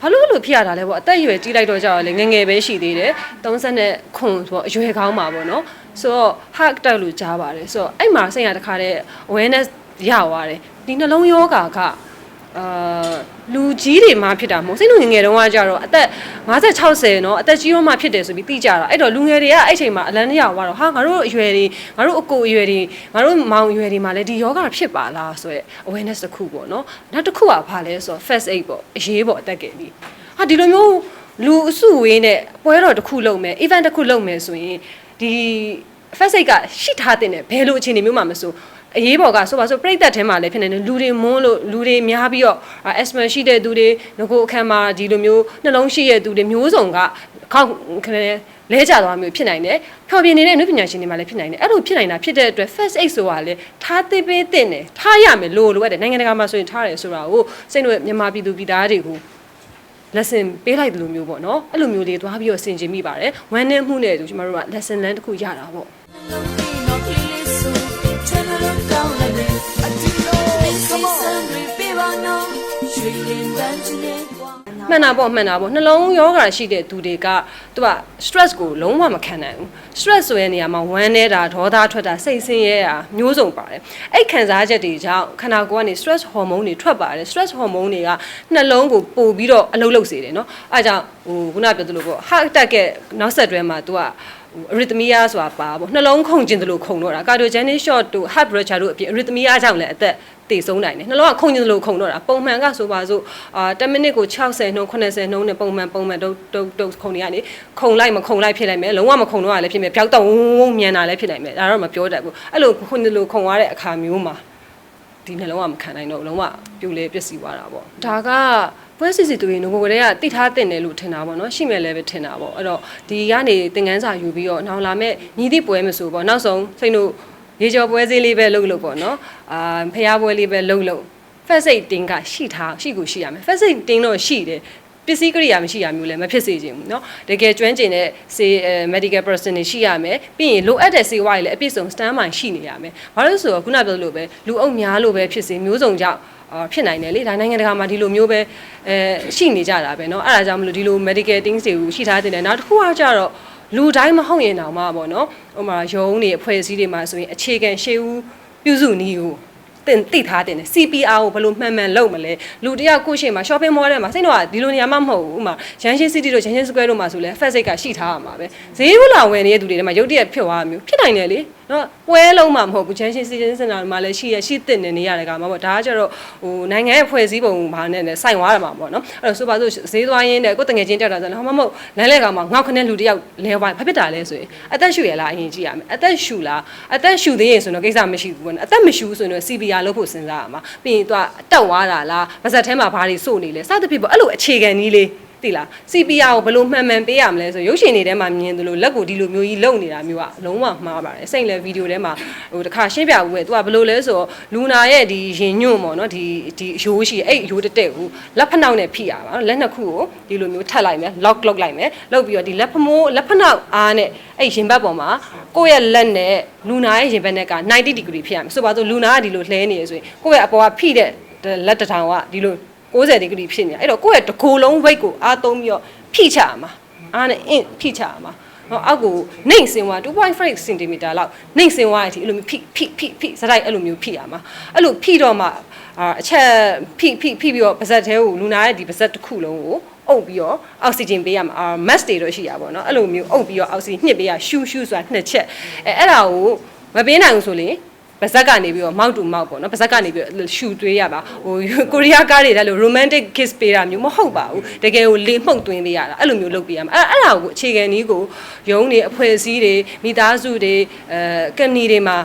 ဘာလို့လို့ဖြစ်ရတာလဲပေါ့အသက်အရွယ်ကြီးလိုက်တော့ကြတော့လေငယ်ငယ်ပဲရှိသေးတယ်30နဲ့ခွန်ဆိုတော့အရွယ်ကောင်းပါပေါ့နော်ဆိုတော့ heart attack လို့ကြားပါတယ်ဆိုတော့အဲ့မှာစိတ်ရတခါတည်း awareness ရသွားတယ်ဒီနှလုံးယောဂါကအာ လူကြီးတွေမှဖြစ်တာမဟုတ်စိတ်လူငယ်ငယ်တုန်းကကြတော့အသက်50 60เนาะအသက်ကြီးတော့မှဖြစ်တယ်ဆိုပြီးသိကြတာအဲ့တော့လူငယ်တွေကအဲ့ချိန်မှာအလန်းတရသွားတော့ဟာငါတို့အရွယ်တွေငါတို့အကိုအရွယ်တွေငါတို့မောင်အရွယ်တွေမှာလည်းဒီယောဂဖြစ်ပါလားဆိုရဲ awareness တစ်ခုပေါ့เนาะနောက်တစ်ခုကဘာလဲဆိုတော့ first aid ပေါ့အရေးပေါ့အသက်ကယ်ပြီးဟာဒီလိုမျိုးလူအစုဝေးနဲ့ပွဲတော်တစ်ခုလုပ်မယ် event တစ်ခုလုပ်မယ်ဆိုရင်ဒီ first aid ကရှိထားတဲ့ဘယ်လိုအခြေအနေမျိုးမှမဆို အရေးပေါ်ကဆိုပါဆိုပြိသက်ထဲမှာလည်းဖြစ်နေတယ်လူတွေမွန်းလို့လူတွေများပြီးတော့ asthma ရှိတဲ့သူတွေငကိုအခန်းမှာဒီလိုမျိုးနှလုံးရှိတဲ့သူတွေမျိုးစုံကခေါင်းခနဲ့လဲကျသွားမျိုးဖြစ်နိုင်တယ်ဖျော်ပြနေတဲ့နုပညာရှင်တွေမှာလည်းဖြစ်နိုင်တယ်အဲ့လိုဖြစ်နိုင်တာဖြစ်တဲ့အတွက် first aid ဆိုတာလေထားသေးပေးတဲ့တယ်ထားရမယ်လို့လိုအပ်တယ်နိုင်ငံတကာမှာဆိုရင်ထားတယ်ဆိုတာကိုစိတ်တို့မြန်မာပြည်သူပြည်သားတွေကို lesson ပေးလိုက်တယ်လို့မျိုးပေါ့နော်အဲ့လိုမျိုးလေးသွားပြီးတော့ဆင်ခြင်မိပါတယ်ဝမ်းနည်းမှုနဲ့တူကျမတို့က lesson learn တစ်ခုရတာပေါ့ မှန်တာပေါ့မှန်တာပေါ့နှလုံးယောဂါရှိတဲ့သူတွေကသူက stress ကိုလုံးဝမခံနိုင်ဘူး stress ဆိုတဲ့နေရာမှာဝမ်းနေတာဒေါသထွက်တာစိတ်ဆင်းရဲတာမျိုးစုံပါတယ်အဲ့ခံစားချက်တွေကြောင့်ခန္ဓာကိုယ်ကနေ stress hormone တွေထွက်ပါတယ် stress hormone တွေကနှလုံးကိုပို့ပြီးတော့အလုပ်လုပ်စေတယ်เนาะအဲဒါကြောင့်ဟိုခုနပြောသလိုပေါ့ heart attack ရဲ့နောက်ဆက်တွဲမှာ तू က arrhythmia ဆိုတာပါပေါ့နှလုံးခုန်ခြင်းတလို့ခုန်တော့တာ cardiogenic shock တို့ heart pressure တို့အပြင် arrhythmia ကြောင့်လည်းအသက်တည်ဆုံးနိုင်တယ်နှလုံးကခုန်ခြင်းတလို့ခုန်တော့တာပုံမှန်ကဆိုပါစို့အာ10မိနစ်ကို60နှုန်း80နှုန်းနဲ့ပုံမှန်ပုံမှန်တုတ်တုတ်တုတ်ခုန်နေရနေခုန်လိုက်မခုန်လိုက်ဖြစ်လိုက်မယ်လုံးဝမခုန်တော့လည်းဖြစ်မယ်ပျောက်တော့ဝုန်းဝုန်းမြန်တာလည်းဖြစ်နိုင်မယ်ဒါတော့မပြောတတ်ဘူးအဲ့လိုခုန်တယ်လို့ခုန်ရတဲ့အခါမျိုးမှာဒီနှလုံးကမခံနိုင်တော့ဘူးလုံးဝပြိုလဲပျက်စီးသွားတာပေါ့ဒါက ပွဲစီစီတူရင်ငကိုကလေးကတိထားတင်တယ်လို့ထင်တာပေါ့နော်ရှိမယ်လည်းပဲထင်တာပေါ့အဲ့တော့ဒီကနေသင်ခန်းစာယူပြီးတော့နောက်လာမဲ့ညီသည့်ပွဲမဆိုပေါ့နောက်ဆုံးစိတ်တို့ရေကျော်ပွဲစည်းလေးပဲလုပ်လို့ပေါ့နော်အာဖျားပွဲလေးပဲလုပ်လို့ first aid တင်ကရှိထားရှိကိုရှိရမယ် first aid တင်တော့ရှိတယ်ပစ္စည်းကိရိယာမရှိရမျိုးလည်းမဖြစ်စေချင်ဘူးเนาะတကယ်ကျွမ်းကျင်တဲ့စေ medical person တွေရှိရမယ်ပြီးရင်လိုအပ်တဲ့စေဝါတွေလည်းအပြည့်စုံ stand by ရှိနေရမယ်ဘာလို့လဲဆိုတော့ခုနပြောလို့ပဲလူအုပ်များလို့ပဲဖြစ်စေမျိုးစုံကြောင့်အာ ဖြစ်နိုင်တယ်လေဒါနိုင်ငံတကာမှာဒီလိုမျိုးပဲအဲရှိနေကြတာပဲเนาะအဲ့ဒါကြောင့်မလို့ဒီလို medical things တွေကိုရှိထားတဲ့နောက်တစ်ခုကကြတော့လူတိုင်းမဟုတ်ရင်တောင်မှပေါ့နော်ဟိုမှာရုံးတွေအဖွဲ့အစည်းတွေမှာဆိုရင်အခြေခံရှေးဦးပြုစုနည်းကိုတင်တိထားတင်တယ် CPR ကိုဘယ်လိုမှန်မှန်လုပ်မလဲလူတယောက်ကိုရှိမှ shopping mall ထဲမှာစိတ်တော့ဒီလိုနေရာမှမဟုတ်ဘူးဥမာရန်ရှင်း city တို့ရန်ရှင်း square တို့မှာဆိုလဲ first aid ကရှိထားရမှာပဲဈေးဘလာဝယ်နေတဲ့သူတွေထဲမှာရုတ်တရက်ဖြစ်သွားမျိုးဖြစ်နိုင်တယ်လေ နော်ပွဲလုံးမှာမဟုတ်ဘူးရန်ရှင်း city center မှာလည်းရှိရရှိတင်နေနေရတယ်ကမှာပေါ့ဒါကကျတော့ဟိုနိုင်ငံရဲ့ဖွဲ့စည်းပုံဘာနဲ့လဲစိုင်သွားတယ်မှာပေါ့နော်အဲ့တော့ဆိုပါစို့ဈေးသွားရင်းနဲ့ကိုယ်တငယ်ချင်းတက်တာဆိုတော့မမဟုတ်လမ်းလဲကောင်မှာငေါက်ခနဲ့လူတယောက်လဲသွားဘာဖြစ်တာလဲဆိုရင်အသက်ရှူရလားအရင်ကြည့်ရမယ်အသက်ရှူလားအသက်ရှူသေးရင်ဆိုတော့ကိစ္စမရှိဘူးပေါ့နော်အသက်မရှူဆိုရင်တော့ CPR လုပ်ဖို့စဉ်းစားရမှာပြီးရင်သူကတက်သွားတာလားပါဇက်ထဲမှာဘာတွေစို့နေလဲစသဖြင့်ပေါ့အဲ့လိုအခြေခံကြီးလေး သိလား CPR ကိုဘယ်လိုမှန်မှန်ပေးရမလဲဆိုရုပ်ရှင်တွေထဲမှာမြင်သလိုလက်ကိုဒီလိုမျိုးကြီးလုံနေတာမျိုးကလုံးဝမှားပါတယ်စိတ်လဲဗီဒီယိုထဲမှာဟိုတစ်ခါရှင်းပြဦးပဲသူကဘယ်လိုလဲဆိုတော့လူနာရဲ့ဒီရင်ညွန့်ပေါ့နော်ဒီဒီရိုးရှိအဲ့ရိုးတက်တက်ကိုလက်ဖက်နှောက်နဲ့ဖိရပါလက်နှစ်ခုကိုဒီလိုမျိုးထပ်လိုက်မယ် lock lock လိုက်မယ်လုပ်ပြီးတော့ဒီလက်ဖမိုးလက်ဖက်နှောက်အားနဲ့အဲ့ရင်ဘတ်ပေါ်မှာကိုယ့်ရဲ့လက်နဲ့လူနာရဲ့ရင်ဘတ်နဲ့က90 degree ဖြစ်ရမယ်ဆိုပါဆိုလူနာကဒီလိုလှဲနေရဆိုရင်ကိုယ့်ရဲ့အပေါ်ကဖိတဲ့လက်တစ်ထောင်ကဒီလို 60ဒီဂရီဖြစ်နေတာအဲ့တော့ကိုယ့်ရဲ့တစ်ကိုယ်လုံး weight ကိုအားသုံးပြီးတော့ဖိချရမှာအားနဲ့အင်းဖိချရမှာတော့အောက်ကိုနှိမ့်စင်ဝါ2.5 cm လောက်နှိမ့်စင်ဝါရဲ့ဒီအဲ့လိုမျိုးဖိဖိဖိဖိစတိုက်အဲ့လိုမျိုးဖိရမှာအဲ့လိုဖိတော့မှအာအချက်ဖိဖိဖိပြီးတော့ပါဇက်သေးကိုလူနာရဲ့ဒီပါဇက်တစ်ခုလုံးကိုအုပ်ပြီးတော့အောက်ဆီဂျင်ပေးရမှာအာ mask တွေတော့ရှိရပါတော့เนาะအဲ့လိုမျိုးအုပ်ပြီးတော့အောက်ဆီညှစ်ပေးရရှူးရှူးဆိုတာနှစ်ချက်အဲအဲ့ဒါကိုမပေးနိုင်ဘူးဆိုရင် ပါဇက်ကနေပြီးတော့မောက်တူမောက်ပေါ့နော်ပါဇက်ကနေပြီးတော့ရှူသွေးရပါဟိုကိုရီးယားကားတွေလည်းလို့ romantic kiss ပေးတာမျိုးမဟုတ်ပါဘူးတကယ်ကိုလေမှုတ်သွင်းပေးရတာအဲ့လိုမျိုးလုပ်ပေးရမှာအဲ့အဲ့ဒါကိုအခြေခံနည်းကိုယုံနေအဖွဲ့အစည်းတွေမိသားစုတွေအဲကဏီတွေမှာ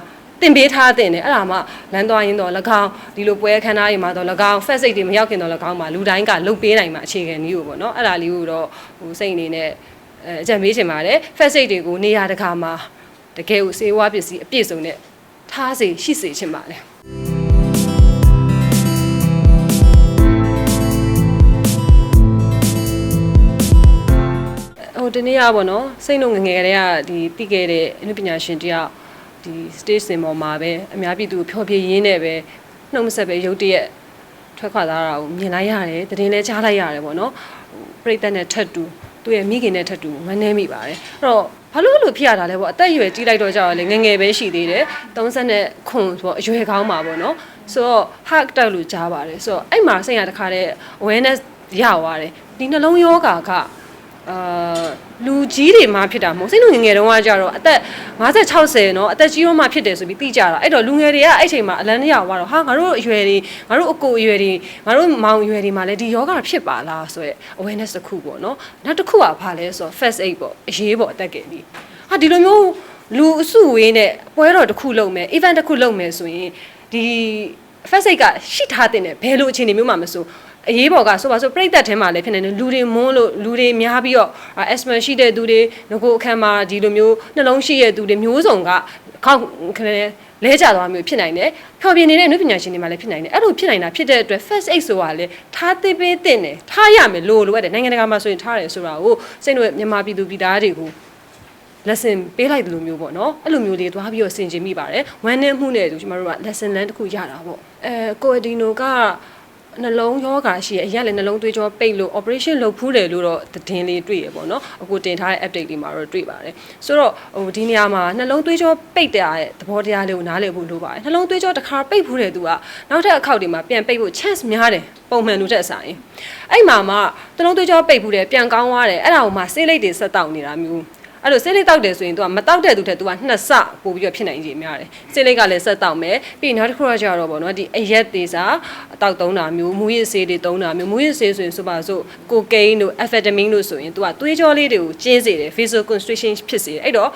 တင်ပေးထားတဲ့တယ်အဲ့ဒါမှလမ်းသွားရင်းတော့၎င်းဒီလိုပွဲခန်းသားတွေမှာတော့၎င်း first aid တွေမရောက်ခင်တော့၎င်းမှာလူတိုင်းကလုပ်ပေးနိုင်မှာအခြေခံနည်းကိုပေါ့နော်အဲ့ဒါလေးကိုတော့ဟိုစိတ်အနေနဲ့အဲအကြံပေးချင်ပါတယ် first aid တွေကိုနေရာတကာမှာတကယ်ကိုစေဝါပစ္စည်းအပြည့်စုံနဲ့ ထားစေရှိစေချင်ပါလေဟိုတနေ့ကပေါ့နော်စိတ်နှုတ်ငယ်ငယ်ကလေးကဒီတိခဲ့တဲ့အနုပညာရှင်တယောက်ဒီ stage စင်ပေါ်မှာပဲအများပြည်သူဖျော်ဖြေရင်းနဲ့ပဲနှုတ်မဆက်ပဲရုတ်တရက်ထွက်ခွာသွားတာကိုမြင်လိုက်ရတယ်တည်င်းလဲကြားလိုက်ရတယ်ပေါ့နော်ဟိုပြိတ္တနဲ့ထက်တူသူ့ရဲ့မိခင်နဲ့ထက်တူမနှဲမိပါတယ်အဲ့တော့ ဘာလို့လို့ဖြစ်ရတာလဲပေါ့အသက်အရွယ်ကြီးလိုက်တော့ကြာလေငယ်ငယ်ပဲရှိသေးတယ်30နဲ့ခွန်ဆိုတော့အရွယ်ကောင်းပါပေါ့နော်ဆိုတော့ hack တက်လို့ကြားပါတယ်ဆိုတော့အဲ့မှာစိတ်ရတခါတဲ့ awareness ရသွားတယ်ဒီနှလုံးယောဂါကအာ လူကြီးတွေမှဖြစ်တာမဟုတ်စိတ်လူငယ်ငယ်တုန်းကကြတော့အသက်50 60နော်အသက်ကြီးတော့မှဖြစ်တယ်ဆိုပြီးသိကြတာအဲ့တော့လူငယ်တွေကအဲ့ချိန်မှာအလန်းရရောက်သွားတော့ဟာငါတို့အရွယ်တွေငါတို့အကိုအရွယ်တွေငါတို့မောင်အရွယ်တွေမှာလည်းဒီယောဂဖြစ်ပါလားဆိုရဲ awareness တစ်ခုပေါ့နော်နောက်တစ်ခုကဘာလဲဆိုတော့ first aid ပေါ့အရေးပေါ့အသက်ကလေးဟာဒီလိုမျိုးလူအစုဝေးနဲ့ပွဲတော်တစ်ခုလုပ်မယ် event တစ်ခုလုပ်မယ်ဆိုရင်ဒီ first aid ကရှိထားတဲ့ဘယ်လိုအခြေအနေမျိုးမှမဆို အရေးပေါ်ကဆိုပါဆိုပြိသက်ထဲမှာလည်းဖြစ်နေတယ်လူတွေမွန်းလို့လူတွေများပြီးတော့ asthma ရှိတဲ့သူတွေငကိုအခန်းမှာဒီလိုမျိုးနှလုံးရှိတဲ့သူတွေမျိုးစုံကခေါက်ခလဲလဲကျသွားမျိုးဖြစ်နိုင်တယ်။ခေါ်ပြနေတဲ့နှုပညာရှင်တွေမှာလည်းဖြစ်နိုင်တယ်။အဲ့လိုဖြစ်နိုင်တာဖြစ်တဲ့အတွက် first aid ဆိုတာလေထားသိပေးတဲ့နဲ့ထားရမယ်လို့လိုရတယ်နိုင်ငံတကာမှာဆိုရင်ထားတယ်ဆိုတာကိုစိတ်တို့မြန်မာပြည်သူပြည်သားတွေကို lesson ပေးလိုက်တယ်လို့မျိုးပေါ့နော်အဲ့လိုမျိုးလေးသွားပြီးတော့ဆင်ခြင်မိပါတယ်ဝမ်းနည်းမှုနဲ့သူကျမတို့က lesson learn တစ်ခုရတာပေါ့အဲကိုအဒီနိုက နှလုံးယောဂါရှိရအရက်လည်းနှလုံးသွေးကြောပိတ်လို့ operation လုပ်ဖူးတယ်လို့တော့သတင်းလေးတွေ့ရပေါ့နော်အခုတင်ထားတဲ့ update လေးမှာတော့တွေ့ပါတယ်ဆိုတော့ဟိုဒီနေရာမှာနှလုံးသွေးကြောပိတ်တဲ့သဘောတရားလေးကိုနားလည်ဖို့လိုပါတယ်နှလုံးသွေးကြောတစ်ခါပိတ်ဖူးတယ်သူကနောက်ထပ်အခောက်တွေမှာပြန်ပိတ်ဖို့ chance များတယ်ပုံမှန်လူတက်ဆိုင်အဲ့မှာမှနှလုံးသွေးကြောပိတ်ဖူးတယ်ပြန်ကောင်းသွားတယ်အဲ့ဒါကိုမှဆေးလိပ်တွေဆက်တောက်နေတာမျိုး အဲ့လိုဆေးလိပ်တောက်တယ်ဆိုရင် तू ကမတောက်တဲ့သူထက် तू ကနှစ်ဆပို့ပြီးတော့ဖြစ်နိုင်ကြီးများတယ်ဆေးလိပ်ကလည်းဆက်တောက်မယ်ပြီးရင်နောက်တစ်ခုကကျတော့ဗောနော်ဒီအရက်သေးစာတောက်သုံးတာမျိုးမူရစ်ဆေးတွေသုံးတာမျိုးမူရစ်ဆေးဆိုရင်ဆိုပါစို့ကိုကိန်းတို့ amphetamine တို့ဆိုရင် तू ကသွေးကြောလေးတွေကိုကျင်းစေတယ် vasoconstriction ဖြစ်စေတယ်အဲ့တော့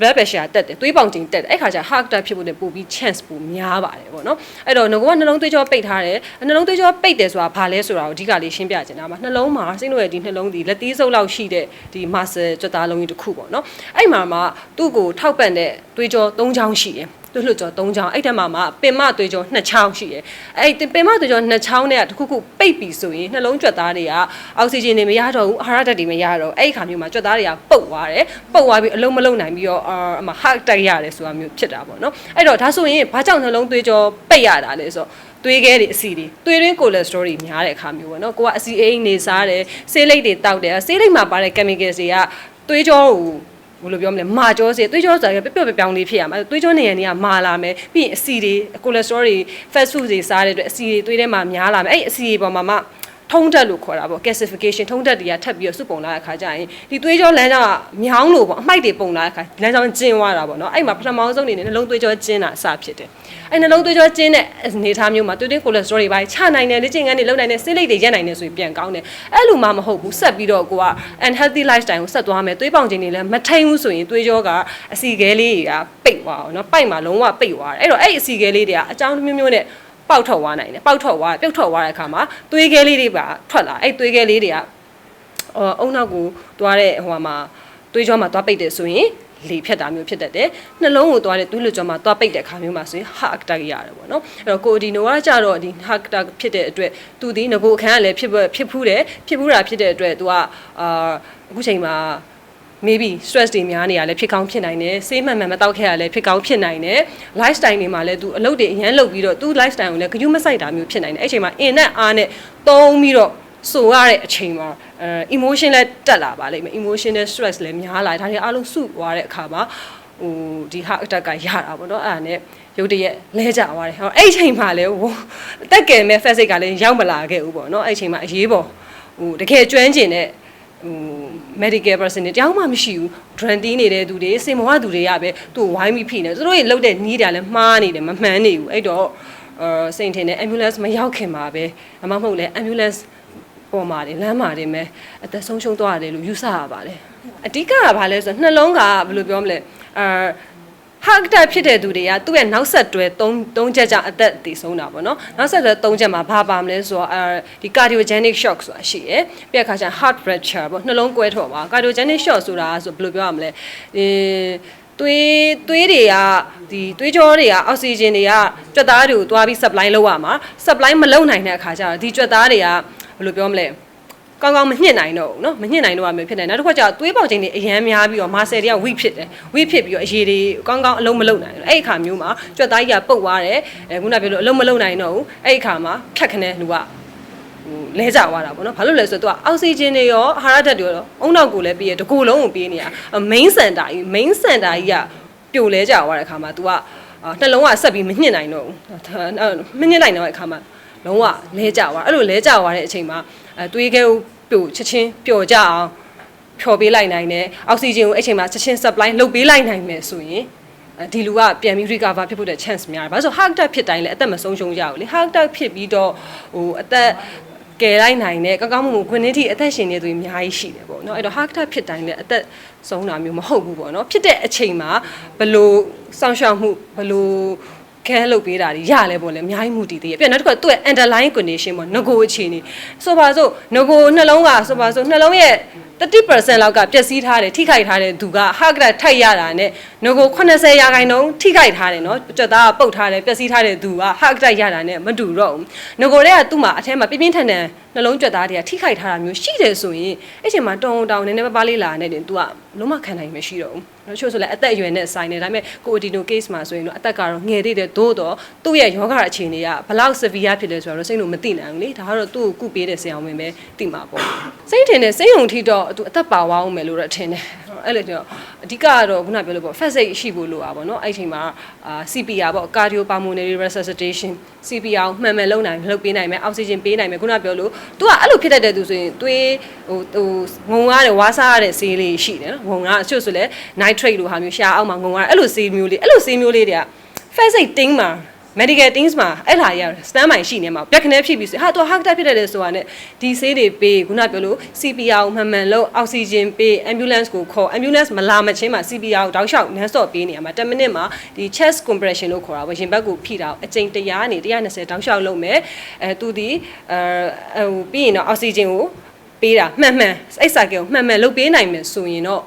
blood pressure တက်တယ်သွေးပေါင်ချိန်တက်တယ်အဲ့ခါကျ heart attack ဖြစ်ဖို့လည်းပိုပြီး chance ပိုများပါတယ်ပေါ့နော်အဲ့တော့ငကောကနှလုံးသွေးကြောပိတ်ထားတယ်နှလုံးသွေးကြောပိတ်တယ်ဆိုတာဘာလဲဆိုတာကိုအဓိကလေးရှင်းပြချင်တာပါနှလုံးမှာစိတ်လို့ရဲ့ဒီနှလုံးဒီလက်သီးစုပ်လောက်ရှိတဲ့ဒီ muscle ကြွက်သားလုံးကြီးတစ်ခုပေါ့နော်အဲ့မှာမှသူ့ကိုထောက်ပံ့တဲ့သွေးကြော၃ချောင်းရှိတယ် သူ့လှကြော၃ချောင်းအဲ့ထက်မှာမှပင်မသွေးကြော2ချောင်းရှိတယ်အဲ့ပင်မသွေးကြော2ချောင်းနဲ့တခုခုပိတ်ပြီဆိုရင်နှလုံးကြွက်သားတွေကအောက်ဆီဂျင်တွေမရတော့ဘူးအာဟာရဓာတ်တွေမရတော့အဲ့ဒီခါမျိုးမှာကြွက်သားတွေကပုတ်သွားတယ်ပုတ်သွားပြီးအလုံးမလုံးနိုင်ပြီးတော့အာအမ heart attack ရတယ်ဆိုတာမျိုးဖြစ်တာပေါ့နော်အဲ့တော့ဒါဆိုရင်ဘာကြောင့်နှလုံးသွေးကြောပိတ်ရတာလဲဆိုတော့သွေးခဲတွေအဆီတွေသွေးရင်းကိုလက်စထရိုတွေများတဲ့အခါမျိုးပေါ့နော်ကိုကအဆီအိမ်နေစားတယ်ဆေးလိပ်တွေတောက်တယ်ဆေးလိပ်မှာပါတဲ့ chemicals တွေကသွေးကြောကို ဘယ်လိုပြောမလဲမာကြောစေသွေးကြောဆိုတာပျော့ပျော့ပြောင်းလေးဖြစ်ရမှာသွေးကြောနေရနေကမာလာမယ်ပြီးရင်အဆီတွေကိုလက်စထရိုတွေ fast food တွေစားတဲ့အတွက်အဆီတွေသွေးထဲမှာများလာမယ်အဲ့အဆီတွေပေါ်မှာမှ ထုံးတက်လို့ခေါ်တာပေါ့ gasification ထုံးတက်တွေကထပ်ပြီးတော့စုပုံလာတဲ့ခါကျရင်ဒီသွေးကြောလမ်းကြောင်းကမြောင်းလို့ပေါ့အမိုက်တွေပုံလာတဲ့ခါလမ်းကြောင်းကျင်းသွားတာပေါ့နော်အဲ့မှာပထမဆုံးအနေနဲ့နှလုံးသွေးကြောကျင်းတာအစဖြစ်တယ်အဲ့နှလုံးသွေးကြောကျင်းတဲ့အနေအထားမျိုးမှာသွေးသွင်းကိုလက်စထရိုတွေပိုင်းချနိုင်တယ်လေ့ကျင့်ခန်းတွေလုပ်နိုင်တယ်ဆေးလိပ်တွေရက်နိုင်တယ်ဆိုရင်ပြန်ကောင်းတယ်အဲ့လိုမှမဟုတ်ဘူးဆက်ပြီးတော့ကိုက unhealthy lifestyle ကိုဆက်သွားမယ်သွေးပေါင်ခြင်းတွေလည်းမထိန်ဘူးဆိုရင်သွေးကြောကအစီခဲလေးတွေကပိတ်သွားအောင်နော်ပိုက်မှာလုံးဝပိတ်သွားတယ်အဲ့တော့အဲ့အစီခဲလေးတွေကအကြောင်းမျိုးမျိုးနဲ့ ပေါက်ထွက်သွားနိုင်တယ်ပေါက်ထွက်သွားပြုတ်ထွက်သွားတဲ့အခါမှာသွေးခဲလေးတွေပါထွက်လာအဲ့သွေးခဲလေးတွေကအော်အုံနောက်ကိုသွားတဲ့ဟိုမှာသွေးကြောမှာသွားပိတ်တယ်ဆိုရင်လေဖြတ်တာမျိုးဖြစ်တတ်တယ်နှလုံးကိုသွားတဲ့သွေးလွှတ်ကြောမှာသွားပိတ်တဲ့ခါမျိုးမှာဆိုရင် heart attack ရတယ်ပေါ့နော်အဲ့တော့ကိုဒီနိုကကြတော့ဒီ heart attack ဖြစ်တဲ့အတွက်သူဒီငကိုအခန်းကလည်းဖြစ်ဖြစ်ဖူးတယ်ဖြစ်ဖူးတာဖြစ်တဲ့အတွက်သူကအာအခုချိန်မှာ maybe stress တွေများနေရလဲဖြစ်ကောင်းဖြစ်နိုင်တယ်ဆေးမှန်မှန်မတောက်ခဲ့ရလဲဖြစ်ကောင်းဖြစ်နိုင်တယ် lifestyle တွေမှာလဲ तू အလုပ်တွေအရန်လုပ်ပြီးတော့ तू lifestyle ကိုလဲဂရုမစိုက်တာမျိုးဖြစ်နိုင်တယ်အဲ့ချိန်မှာအင်နဲ့အားနဲ့တုံးပြီးတော့ဆိုရတဲ့အချိန်မှာအဲ emotion လဲတက်လာပါလိမ့်မယ် emotional stress လဲများလာတယ်ဒါတွေအားလုံးစုသွားတဲ့အခါမှာဟိုဒီ heart attack ကရတာပေါ့နော်အဲ့ဒါနဲ့ရုတ်တရက်လဲကြသွားတယ်ဟောအဲ့ဒီချိန်မှာလဲဟိုတက်ကယ်မဲ့ face ကလည်းရောက်မလာခဲ့ဘူးပေါ့နော်အဲ့ဒီချိန်မှာအရေးပေါ်ဟိုတကယ်ကျွမ်းကျင်တဲ့ ဟို medical person တွေတယောက်မှမရှိဘူး drug တီးနေတဲ့သူတွေစင်မောကသူတွေကပဲသူ့ကိုဝိုင်းပြီးဖိနေသူတို့တွေလှုပ်တဲ့နီးတာလည်းမှားနေတယ်မမှန်နေဘူးအဲ့တော့အာစိန်ထင်တဲ့ ambulance မရောက်ခင်မှာပဲအမမဟုတ်လဲ ambulance ပေါ်မှာတယ်လမ်းမှာတယ်မဲအသက်ဆုံးရှုံးသွားတယ်လို့ယူဆရပါတယ်အဓိကကဘာလဲဆိုတော့နှလုံးကဘယ်လိုပြောမလဲအာ heart attack ဖြစ်တဲ့သူတွေကသူ့ရဲ့နောက်ဆက်တွဲ၃၃ချက်ကြောင့်အသက်တည်ဆုံးတာပေါ့နော်နောက်ဆက်တွဲ၃ချက်မှာဘာပါမလဲဆိုတော့အဲဒီ cardiogenic shock ဆိုတာရှိရယ်ပြီးတဲ့အခါကျရင် heart fracture ပေါ့နှလုံးကွဲထွက်သွား cardiogenic shock ဆိုတာဆိုဘယ်လိုပြောရမလဲဒီသွေးသွေးတွေကဒီသွေးကြောတွေကအောက်ဆီဂျင်တွေကကြွက်သားတွေကိုတွားပြီး supply လုပ်ရမှာ supply မလုပ်နိုင်တဲ့အခါကျတော့ဒီကြွက်သားတွေကဘယ်လိုပြောမလဲ ကောင်းကောင်းမညှစ်နိုင်တော့ဘူးเนาะမညှစ်နိုင်တော့အမျိုးဖြစ်နေနောက်တစ်ခါကျတော့သွေးပေါင်ချိန်တွေအရန်များပြီးတော့မာဆယ်တွေကဝိဖြစ်တယ်ဝိဖြစ်ပြီးတော့အရည်တွေကောင်းကောင်းအလုံးမလုံးနိုင်ဘူးအဲ့ဒီအခါမျိုးမှာကြွက်သားကြီးကပုတ်သွားတယ်အဲခုနပြောလို့အလုံးမလုံးနိုင်တော့ဘူးအဲ့ဒီအခါမှာဖြတ်ခနဲ့လူက ဟိုလဲကြသွားတာပေါ့နော်ဘာလို့လဲဆိုတော့သူကအောက်ဆီဂျင်တွေရောအာဟာရဓာတ်တွေရောအုံနောက်ကိုလည်းပြီးရတကူလုံးကိုပြီးနေတာ main center ကြီး main center ကြီးကပြိုလဲကြသွားတဲ့အခါမှာ तू ကအာနှလုံးကဆက်ပြီးမညှစ်နိုင်တော့ဘူးမညှစ်နိုင်တော့တဲ့အခါမှာ လုံးဝလဲကြသွားအဲ့လိုလဲကြသွားတဲ့အချိန်မှာအဲသွေးခဲကိုပြိုချက်ချင်းပျော်ကြအောင်ဖြော်ပေးလိုက်နိုင်တယ်အောက်ဆီဂျင်ကိုအဲ့ချိန်မှာချက်ချင်း supply လုပ်ပေးလိုက်နိုင်မယ်ဆိုရင်အဲဒီလူကပြန်ပြီး recover ဖြစ်ဖို့တဲ့ chance များတယ်။ဘာလို့ဆို heart attack ဖြစ်တိုင်းလည်းအသက်မဆုံးရှုံးကြဘူးလေ။ heart attack ဖြစ်ပြီးတော့ဟိုအသက်ကယ်လိုက်နိုင်တဲ့ကောင်းကောင်းမွန်မွန်ခွင့်နေတိအသက်ရှင်နေသူတွေအများကြီးရှိတယ်ပေါ့နော်။အဲ့တော့ heart attack ဖြစ်တိုင်းလည်းအသက်ဆုံးတာမျိုးမဟုတ်ဘူးပေါ့နော်။ဖြစ်တဲ့အချိန်မှာဘလို့စောင့်ရှောက်မှုဘလို့ ခဲလုပ်ပေးတာတွေရလဲပေါ့လေအများကြီးမှုတည်သေးတယ်ပြီးတော့နောက်တစ်ခါသူ့ရဲ့ underlying condition ပေါ့ငကိုအခြေအနေဆိုပါစို့ငကိုနှလုံးကဆိုပါစို့နှလုံးရဲ့ 30%လောက်ကပျက်စီးထားတယ်ထိခိုက်ထားတဲ့သူကဟာကရထိုက်ရတာနဲ့ငကို80ရာခိုင်နှုန်းထိခိုက်ထားတယ်နော်ကြွက်သားကပုတ်ထားတယ်ပျက်စီးထားတဲ့သူကဟာကရရတာနဲ့မတူတော့ဘူးငကိုတွေကသူ့မှာအထဲမှာပြင်းပြင်းထန်ထန်နှလုံးကြွက်သားတွေကထိခိုက်ထားတာမျိုးရှိတယ်ဆိုရင်အဲ့ချိန်မှာတောင်းတောင်းနည်းနည်းပါးပါးလေးလာနေတယ် तू ကလုံးဝခံနိုင်မရှိတော့ဘူးနော်ချို့ဆိုလည်းအသက်အရွယ်နဲ့ဆိုင်နေဒါပေမဲ့ကိုအဒီနို case မှာဆိုရင်တော့အသက်ကတော့ငယ်သေးတယ်သို့တော့သူ့ရဲ့ယောဂအခြေအနေကဘလောက် severe ဖြစ်လဲဆိုတော့စိတ်လို့မသိနိုင်ဘူးလေဒါကတော့သူ့ကိုကုပေးတဲ့ဆရာဝန်ပဲသိမှာပေါ့စိတ်ထင်တဲ့စိတ်ယုံထီတော့သူအသက်ပါဝအောင်မယ်လို့တော့ထင်တယ်အဲ့လိုတော့အဓိကကတော့ခုနပြောလို့ပေါ့ fat စိတ်ရှိဖို့လိုတာပေါ့နော်အဲ့ချိန်မှာအာ CPR ပေါ့ cardio pulmonary resuscitation CPR ကိုမှန်မှန်လုပ်နိုင်လုပ်ပေးနိုင်မယ်အောက်ဆီဂျင်ပေးနိုင်မယ်ခုနပြောလို့ तू ကအဲ့လိုဖြစ်တတ်တဲ့သူဆိုရင်သွေးဟိုဟိုငုံရတဲ့ဝါးစားရတဲ့ဆေးလေးရှိတယ်နော်ငုံရအချို့ဆိုလဲ nitrate လို့ဟာမျိုးရှာအောက်မှာငုံရအဲ့လိုဆေးမျိုးလေးအဲ့လိုဆေးမျိုးလေးတွေက fat စိတ်တင်းမှာ medical teams မှာအဲ့လာရ stand by ရှိနေမှာပြက်ခနဲဖြစ်ပြီးဆိုဟာသူ heart attack ဖြစ်တယ်လေဆိုတာနဲ့ဒီဆေးတွေပေးခုနပြောလို့ CPR ကိုမှန်မှန်လို့အောက်ဆီဂျင်ပေး ambulance ကိုခေါ် ambulance မလာမချင်းမှာ CPR ကိုတောက်လျှောက်နန်းစော့ပေးနေရမှာ10မိနစ်မှာဒီ chest compression လို့ခေါ်တာပေါ့ရင်ဘတ်ကိုဖိတာအကြိမ်100နေ120တောက်လျှောက်လုပ်မယ်အဲသူဒီအဲဟိုပြီးရင်တော့အောက်ဆီဂျင်ကိုပေးတာမှန်မှန်အဲ့ cycle ကိုမှန်မှန်လုပ်ပေးနိုင်မယ်ဆိုရင်တော့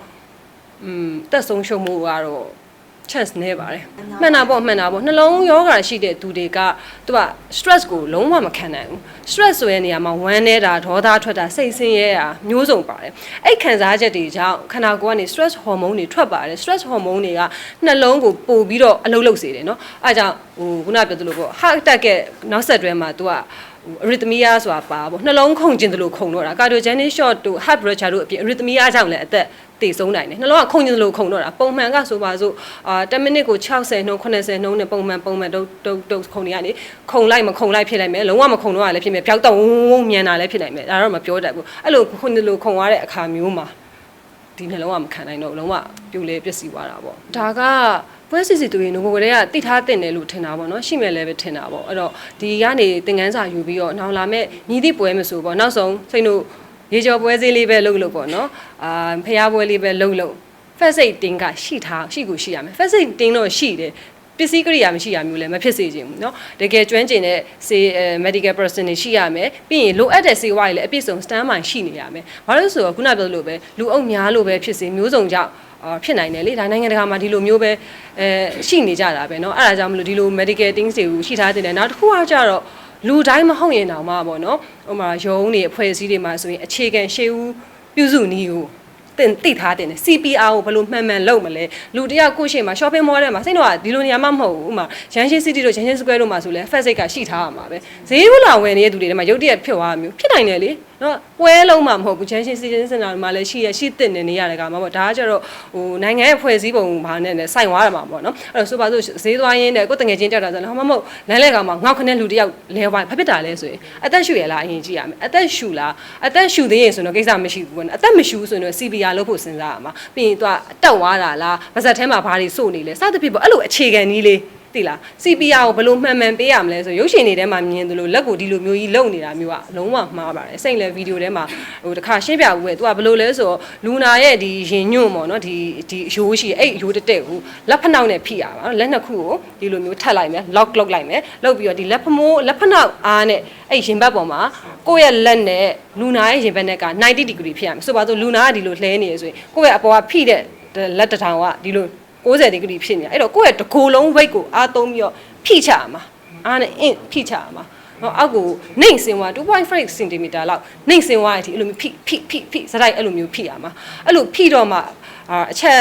อืมတက်ဆုံးရှုံးမှုကတော့ chance နည်းပါတယ်မှန်တာပေါ့မှန်တာပေါ့နှလုံးယောဂါရှိတဲ့သူတွေကသူက stress ကိုလုံးဝမခံနိုင်ဘူး stress ဆိုတဲ့နေရာမှာဝမ်းနေတာဒေါသထွက်တာစိတ်ဆင်းရဲတာမျိုးစုံပါတယ်အဲ့ခံစားချက်တွေကြောင့်ခန္ဓာကိုယ်ကနေ stress hormone တွေထွက်ပါတယ် stress hormone တွေကနှလုံးကိုပို့ပြီးတော့အလုပ်လုပ်စေတယ်เนาะအဲဒါကြောင့်ဟိုခုနပြောသလိုပေါ့ heart attack ရဲ့နောက်ဆက်တွဲမှာသူက arrhythmia ဆိုတာပါပေါ့နှလုံးခုန်ခြင်းတလို့ခုန်တော့တာ cardiogenic shock တို့ heart pressure တို့အပြင် arrhythmia ကြောင့်လည်းအသက် တည်ဆုံးနိုင်တယ်နှလုံးကခုန်ခြင်းတလို့ခုန်တော့တာပုံမှန်ကဆိုပါစို့အာ10မိနစ်ကို60နှုန်း80နှုန်းနဲ့ပုံမှန်ပုံမှန်တုတ်တုတ်တုတ်ခုန်နေရနေခုန်လိုက်မခုန်လိုက်ဖြစ်လိုက်မယ်လုံးဝမခုန်တော့လည်းဖြစ်မယ်ပျောက်တော့ဝုန်းဝုန်းမြန်တာလည်းဖြစ်နိုင်မယ်ဒါတော့မပြောတတ်ဘူးအဲ့လိုခုန်တယ်လို့ခုန်ရတဲ့အခါမျိုးမှာဒီနှလုံးကမခံနိုင်တော့ဘူးလုံးဝပြိုလဲပျက်စီးသွားတာပေါ့ဒါကပွဲစီစီတူရင်ငိုကလေးကတိထားတင်တယ်လို့ထင်တာပေါ့နော်ရှိမယ်လည်းပဲထင်တာပေါ့အဲ့တော့ဒီကနေသင်ခန်းစာယူပြီးတော့နောက်လာမဲ့ညီသည့်ပွဲမဆိုပေါ့နောက်ဆုံးစိတ်တို့ ရေကျော်ပွဲစည်းလေးပဲလုပ်လို့ပေါ့နော်အာဖျားပွဲလေးပဲလုပ်လို့ first aid တင်ကရှိထားရှိကိုရှိရမယ် first aid တင်တော့ရှိတယ်ပစ္စည်းကိရိယာမရှိရမျိုးလည်းမဖြစ်စေချင်ဘူးเนาะတကယ်ကျွမ်းကျင်တဲ့စေအဲ medical person တွေရှိရမယ်ပြီးရင်လိုအပ်တဲ့စေဝါတွေလည်းအပြည့်စုံ stand by ရှိနေရမယ်ဘာလို့လဲဆိုတော့ခုနပြောလို့ပဲလူအုပ်များလို့ပဲဖြစ်စေမျိုးစုံကြောင့်အာဖြစ်နိုင်တယ်လေဒါနိုင်ငံတကာမှာဒီလိုမျိုးပဲအဲရှိနေကြတာပဲเนาะအဲ့ဒါကြောင့်မလို့ဒီလို medical things တွေကိုရှိထားတဲ့နောက်တစ်ခုကကြတော့ လူတိုင်းမဟုတ်ရင်တောင်မှပေါ့နော်ဟိုမှာရုံးတွေအဖွဲ့အစည်းတွေမှာဆိုရင်အခြေခံရှေးဦးပြုစုနည်းကိုတင်တိထားတင်တယ် CPR ကိုဘယ်လိုမှန်မှန်လုပ်မလဲလူတယောက်ကိုရှိမှ shopping mall ထဲမှာစိတ်တော့ဒီလိုနေရာမှမဟုတ်ဘူးဥမာရန်ရှင်း city တို့ရန်ရှင်း square တို့မှာဆိုလဲ fast စိတ်ကရှိထားရမှာပဲဈေးဘလာဝယ်နေတဲ့သူတွေထဲမှာရုတ်တရက်ဖြစ်သွားမျိုးဖြစ်နိုင်တယ်လေ နော်ပွဲလုံးမှာမဟုတ်ဘူးရန်ရှင်း city center မှာလည်းရှိရရှိတင်နေနေရတယ်ကမှာပေါ့ဒါကကျတော့ဟိုနိုင်ငံရဲ့ဖွဲ့စည်းပုံဘာနဲ့လဲစိုင်သွားတယ်မှာပေါ့နော်အဲ့တော့ဆိုပါစို့ဈေးသွားရင်းနဲ့ကိုယ်တငယ်ချင်းတက်တာဆိုတော့မဟုတ်လမ်းလဲကောင်မှာငေါက်ခနဲ့လူတယောက်လဲဝိုင်းဖဖြစ်တာလဲဆိုရင်အသက်ရှူရလားအရင်ကြည့်ရမယ်အသက်ရှူလားအသက်ရှူသေးရင်ဆိုတော့ကိစ္စမရှိဘူးပေါ့နော်အသက်မရှူဆိုရင်တော့ CPR လုပ်ဖို့စဉ်းစားရမှာပြီးရင်သူကတက်သွားတာလားပါဇက်ထဲမှာဘာတွေစို့နေလဲစသဖြင့်ပေါ့အဲ့လိုအခြေခံနည်းလေး သိလား CPR ကိုဘယ်လိုမှန်မှန်ပေးရမလဲဆိုရုပ်ရှင်တွေထဲမှာမြင်သလိုလက်ကိုဒီလိုမျိုးကြီးလုံနေတာမျိုးကလုံးဝမှားပါတယ်စိတ်လဲဗီဒီယိုထဲမှာဟိုတစ်ခါရှင်းပြဘူးပဲသူကဘယ်လိုလဲဆိုတော့လူနာရဲ့ဒီရင်ညွန့်ပေါ့နော်ဒီဒီအယိုးရှိအဲ့အယိုးတက်တက်ကိုလက်ဖက်နှောက်နဲ့ဖိရပါလက်နှစ်ခုကိုဒီလိုမျိုးထပ်လိုက်မယ် lock လုပ်လိုက်မယ်လုပ်ပြီးတော့ဒီလက်ဖမိုးလက်ဖက်နှောက်အားနဲ့အဲ့ရင်ဘတ်ပေါ်မှာကိုယ့်ရဲ့လက်နဲ့လူနာရဲ့ရင်ဘတ်နဲ့က90 degree ဖြစ်ရမယ်ဆိုပါစို့လူနာကဒီလိုလှဲနေရဆိုရင်ကိုယ့်ရဲ့အပေါ်ကဖိတဲ့လက်တစ်ထောင်ကဒီလို 60 degree ဖြစ်နေအဲ့တော့ကိုယ့်ရဲ့တကိုယ်လုံး weight ကိုအားသုံးပြီးတော့ဖိချရမှာအားနဲ့အင်းဖိချရမှာ နော်အောက်ကိုနှိမ့်စင်သွား2.5 cm လောက်နှိမ့်စင်သွားတဲ့အထိအဲ့လိုမျိုးဖိဖိဖိဖိစတိုက်အဲ့လိုမျိုးဖိရမှာအဲ့လိုဖိတော့မှအာအချက်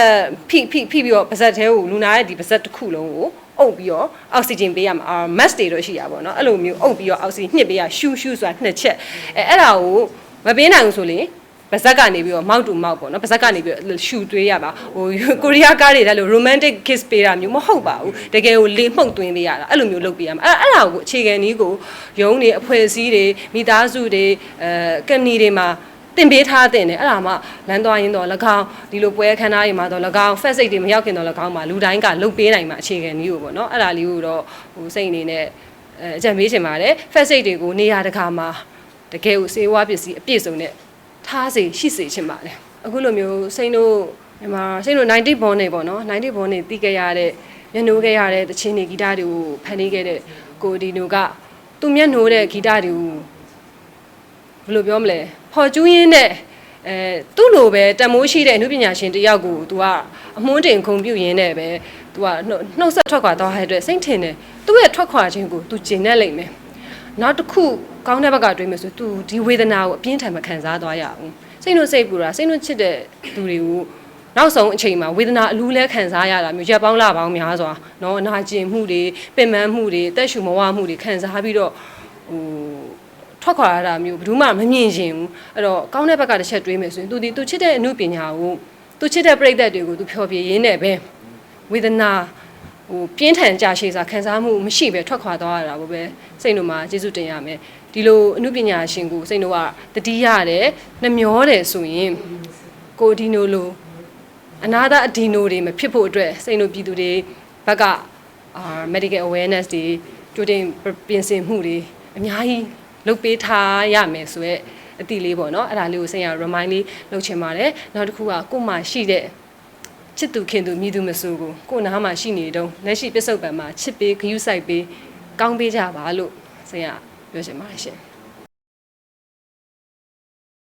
ဖိဖိဖိပြီးတော့ပါဇက်သေးကိုလူနာရဲ့ဒီပါဇက်တစ်ခုလုံးကိုအုပ်ပြီးတော့အောက်ဆီဂျင်ပေးရမှာအာမတ်တွေတော့ရှိရပါတော့เนาะအဲ့လိုမျိုးအုပ်ပြီးတော့အောက်ဆီညှစ်ပေးရရှူးရှူးဆိုတာနှစ်ချက်အဲအဲ့ဒါကိုမပေးနိုင်ဘူးဆိုရင် ပါဇက်ကနေပြီးတော့မောက်တူမောက်ပေါ့နော်ပါဇက်ကနေပြီးတော့ရှူသွေးရပါဟိုကိုရီးယားကားတွေလည်းလို့ romantic kiss ပေးတာမျိုးမဟုတ်ပါဘူးတကယ်ကိုလေမှုတ်သွင်းပေးရတာအဲ့လိုမျိုးလုပ်ပေးရမှာအဲ့အဲ့ဒါကိုအခြေခံနည်းကိုယုံနေအဖွဲ့အစည်းတွေမိသားစုတွေအဲကနေတွေမှာတင်ပေးထားတဲ့တယ်အဲ့ဒါမှလမ်းသွားရင်တော့၎င်းဒီလိုပွဲခန်းသားတွေမှာတော့၎င်း fast စိတ်တွေမရောက်ခင်တော့၎င်းမှာလူတိုင်းကလုပ်ပေးနိုင်မှာအခြေခံနည်းကိုပေါ့နော်အဲ့ဒါလေးကိုတော့ဟိုစိတ်အနေနဲ့အဲအကြံပေးချင်ပါတယ် fast စိတ်တွေကိုနေရာတကာမှာတကယ်ကိုစေဝါပစ္စည်းအပြည့်စုံနဲ့ ထားစေရှိစေချင်ပါတယ်အခုလိုမျိုးစိတ်တို့မြန်မာစိတ်တို့90ဘွန်နေပေါ့နော်90ဘွန်နေတီးခဲ့ရတဲ့မျက်နှိုးခဲ့ရတဲ့တချင်းတွေဂီတတွေကိုဖန်တီးခဲ့တဲ့ကိုဒီနိုကသူမျက်နှိုးတဲ့ဂီတတွေကိုဘယ်လိုပြောမလဲဖော်ကျူးရင်းနဲ့အဲသူ့လိုပဲတမိုးရှိတဲ့အမှုပညာရှင်တယောက်ကို तू ကအမွှန်းတင်ခုံပြုတ်ရင်းနဲ့ပဲ तू ကနှုတ်နှုတ်ဆက်ထွက်ခွာသွားတဲ့အတွက်စိတ်ထင်တယ်သူ့ရဲ့ထွက်ခွာခြင်းကို तू ကျင်နေလိမ့်မယ် နောက်တစ်ခုကောင်းတဲ့ဘက်ကတွေးမယ်ဆိုသူဒီဝေဒနာကိုအပြင်းထန်မခံစားသွားရအောင်စိတ်နှုတ်စိတ်ပူတာစိတ်နှုတ်ချစ်တဲ့သူတွေကိုနောက်ဆုံးအချိန်မှာဝေဒနာအလူးလဲခံစားရတာမျိုးရက်ပေါင်းလပေါင်းများစွာเนาะအနာကျင်မှုတွေပင်ပန်းမှုတွေအသက်ရှူမဝမှုတွေခံစားပြီးတော့ဟိုထွက်ခွာရတာမျိုးဘယ်သူမှမမြင်ရင်ဘူးအဲ့တော့ကောင်းတဲ့ဘက်ကတစ်ချက်တွေးမယ်ဆိုရင်သူဒီသူချစ်တဲ့အမှုပညာကိုသူချစ်တဲ့ပြိတ္တတွေကိုသူဖျော်ဖြေရင်းနဲ့ပဲဝေဒနာ ဟိုပြင်းထန်ကြရှည်စာခံစားမှုမရှိပဲထွက်ခွာသွားရတာဘို့ပဲစိတ်တို့မှာကျေးဇူးတင်ရမယ်ဒီလိုအမှုပညာရှင်ကိုစိတ်တို့ကတတိရတယ်နှမျောတယ်ဆိုရင်ကိုဒီနိုလိုအနာသာအဒီနိုတွေမဖြစ်ဖို့အတွက်စိတ်တို့ပြည်သူတွေဘက်ကအာ medical awareness တွေကြိုတင်ပြင်ဆင်မှုတွေအများကြီးလုပ်ပေးထားရမယ်ဆိုရက်အတိလေးပေါ့နော်အဲ့ဒါလေးကိုစိတ်ရ remind လေးလုပ်ချင်ပါတယ်နောက်တစ်ခုကကို့မှာရှိတဲ့ ချစ်သူခင်သူမြည်သူမဆိုကိုကိုယ်နားမှာရှိနေတုံးလက်ရှိပစ္စုပန်မှာချစ်ပေးဂယုစိုက်ပေးကောင်းပေးကြပါလို့ဆရာပြောချင်ပါတယ်ရှင်